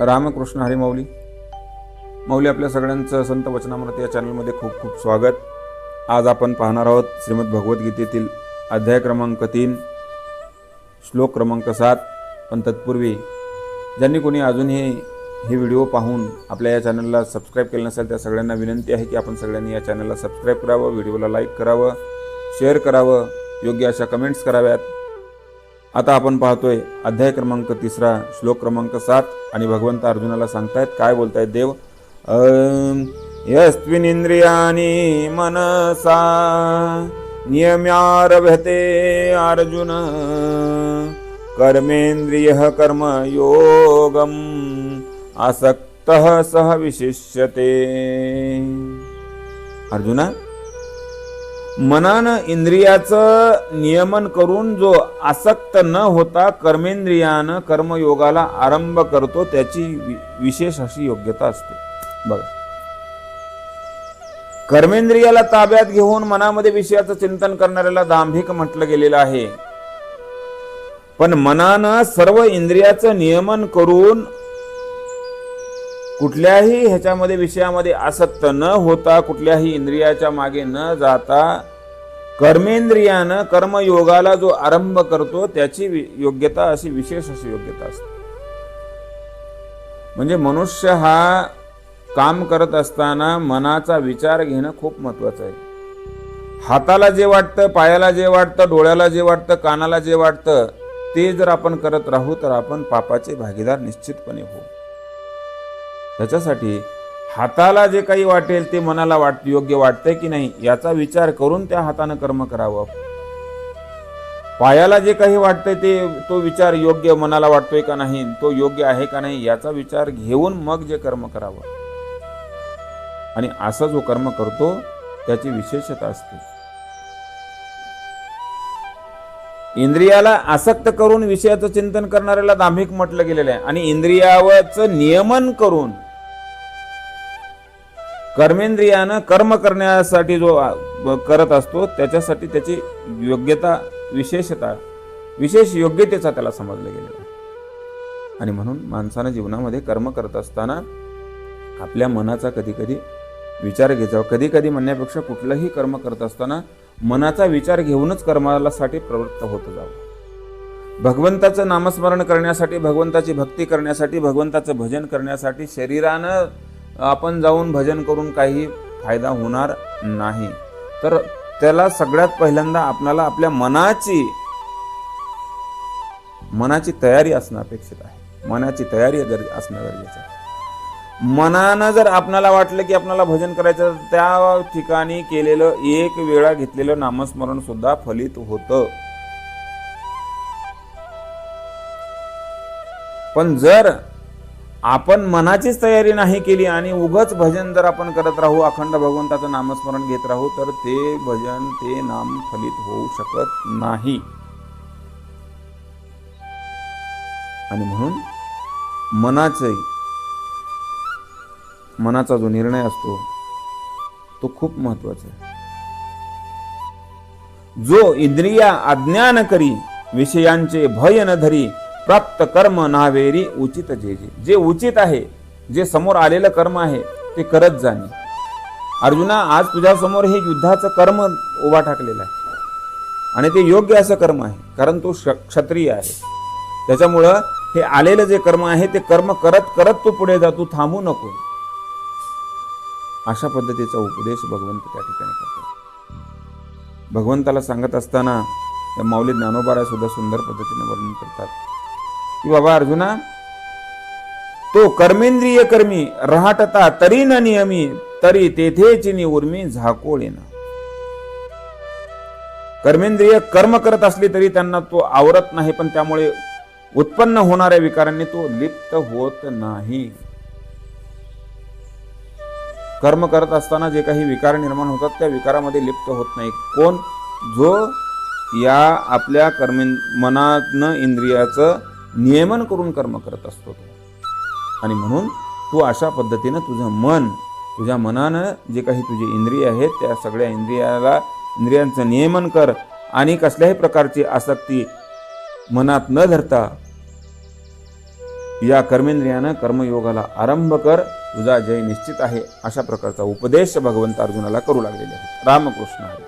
रामकृष्ण हरिमौली माऊली. आपल्या सगळ्यांचं संत वचनामृत या चॅनलमध्ये खूप खूप स्वागत. आज आपण पाहणार आहोत श्रीमद भगवद्गीतेतील अध्याय क्रमांक तीन श्लोक क्रमांक सात. पण तत्पूर्वी ज्यांनी कोणी अजूनही हे व्हिडिओ पाहून आपल्या या चॅनलला सबस्क्राईब केलं नसेल त्या सगळ्यांना विनंती आहे की आपण सगळ्यांनी या चॅनलला सबस्क्राईब करावं व्हिडिओला लाईक करावं शेअर करावं. योग्य अशा कमेंट्स कराव्यात. आता आपण पाहतोय अध्याय क्रमांक तिसरा श्लोक क्रमांक सात. आणि भगवंत अर्जुनाला सांगतायत काय बोलतायत देव? अं, मनसा नियम्यारभते अर्जुन कर्मेंद्रिय कर्मयोगम आसक्त सह विशिष्यते। अर्जुना मनानं इंद्रियाचं नियमन करून जो आसक्त न होता कर्मेंद्रियानं कर्मयोगाला आरंभ करतो त्याची विशेष अशी योग्यता असते. बघा. कर्मेंद्रियाला ताब्यात घेऊन मनामध्ये विषयाचं चिंतन करणाऱ्याला दांभिक म्हटलं गेलेलं आहे. पण मनानं सर्व इंद्रियाचं नियमन करून कुठल्याही ह्याच्यामध्ये विषयामध्ये आसक्त न होता कुठल्याही इंद्रियाच्या मागे न जाता कर्मेंद्रियानं कर्मयोगाला जो आरंभ करतो त्याची योग्यता अशी विशेष अशी योग्यता असते. म्हणजे मनुष्य हा काम करत असताना मनाचा विचार घेणं खूप महत्वाचं आहे. हाताला जे वाटतं पायाला जे वाटतं डोळ्याला जे वाटतं कानाला जे वाटतं ते जर आपण करत राहू तर आपण पापाचे भागीदार निश्चितपणे होऊ. त्याच्यासाठी हाताला जे काही वाटेल ते मनाला वाट योग्य वाटतंय की नाही याचा विचार करून त्या हातानं कर्म करावं. पायाला जे काही वाटतंय ते तो विचार योग्य मनाला वाटतोय का नाही तो योग्य आहे का नाही याचा विचार घेऊन मग जे कर्म करावं. आणि असं जो कर्म करतो त्याची विशेषता असते. इंद्रियाला आसक्त करून विषयाचं चिंतन करणाऱ्याला दांभिक म्हटलं गेलेलं आहे. आणि इंद्रियावरचं नियमन करून कर्मेंद्रियानं कर्म करण्यासाठी जो करत असतो त्याच्यासाठी त्याची योग्यता विशेषता विशेष योग्यतेचा त्याला समजलं गेलेला आहे. आणि म्हणून माणसानं जीवनामध्ये कर्म करत असताना आपल्या मनाचा कधी कधी विचार घ्यायचा कधी कधी म्हणण्यापेक्षा कुठलंही कर्म करत असताना मनाचा विचार घेऊनच कर्मालासाठी प्रवृत्त होत जावं. भगवंताचं नामस्मरण करण्यासाठी भगवंताची भक्ती करण्यासाठी भगवंताचं भजन करण्यासाठी शरीरानं आपण जाऊन भजन करून काही फायदा होणार नाही. तर त्याला सगळ्यात पहिल्यांदा आपल्याला आपल्या मनाची मनाची तयारी असणं अपेक्षित आहे. मनाची तयारी गर असणं गरजेचं आहे. मनानं जर आपणाला वाटलं की आपल्याला भजन करायचं तर त्या ठिकाणी केलेलं एक वेळा घेतलेलं नामस्मरण सुद्धा फलित होतं. पण जर आपण मनाचीच तयारी नाही केली आणि उगच भजन जर आपण करत राहू अखंड भगवंताचं नामस्मरण घेत राहू तर ते भजन ते नाम फलित होऊ शकत नाही. आणि म्हणून मनाचे मनाचा जो निर्णय असतो तो खूप महत्त्वाचा आहे. जो इंद्रिया अज्ञान करी विषयांचे भय न धरी प्राप्त कर्म नावेरी उचित जे जे. जे उचित आहे जे समोर आलेलं कर्म आहे ते करत जाणे. अर्जुना आज तुझ्यासमोर हे युद्धाचं कर्म उभा टाकलेलं आहे. आणि ते योग्य असं कर्म आहे कारण तो क्षत्रिय आहे. त्याच्यामुळं हे आलेलं जे कर्म आहे ते कर्म करत करत तू पुढे जा तू थांबू नको. अशा पद्धतीचा उपदेश भगवंत त्या ठिकाणी करतो. भगवंताला सांगत असताना त्या माऊली ज्ञानोबारा सुद्धा सुंदर पद्धतीने वर्णन करतात. की बाबा अर्जुना तो कर्मेंद्रिय कर्मी रहाटता तरी न नियमी तरी तेथेची उर्मी झाकोळेना कर्मेंद्रिय कर्म करत असले तरी त्यांना तो आवरत नाही पण त्यामुळे उत्पन्न होणाऱ्या विकारांनी तो लिप्त होत नाही. कर्म करत असताना जे काही विकार निर्माण होतात त्या विकारामध्ये लिप्त होत नाही. कोण? जो या आपल्या कर्मे मनातनं इंद्रियाचं नियमन करून कर्म करत असतो तो. आणि म्हणून तू अशा पद्धतीनं तुझं मन तुझ्या मनानं जे काही तुझे इंद्रिय आहेत त्या सगळ्या इंद्रियाला इंद्रियांचं नियमन कर आणि कसल्याही प्रकारची आसक्ती मनात न धरता या कर्मेंद्रियानं कर्मयोगाला आरंभ कर. तुझा जय निश्चित आहे. अशा प्रकारचा उपदेश भगवंत अर्जुनाला करू लागलेले आहेत. रामकृष्ण हरी.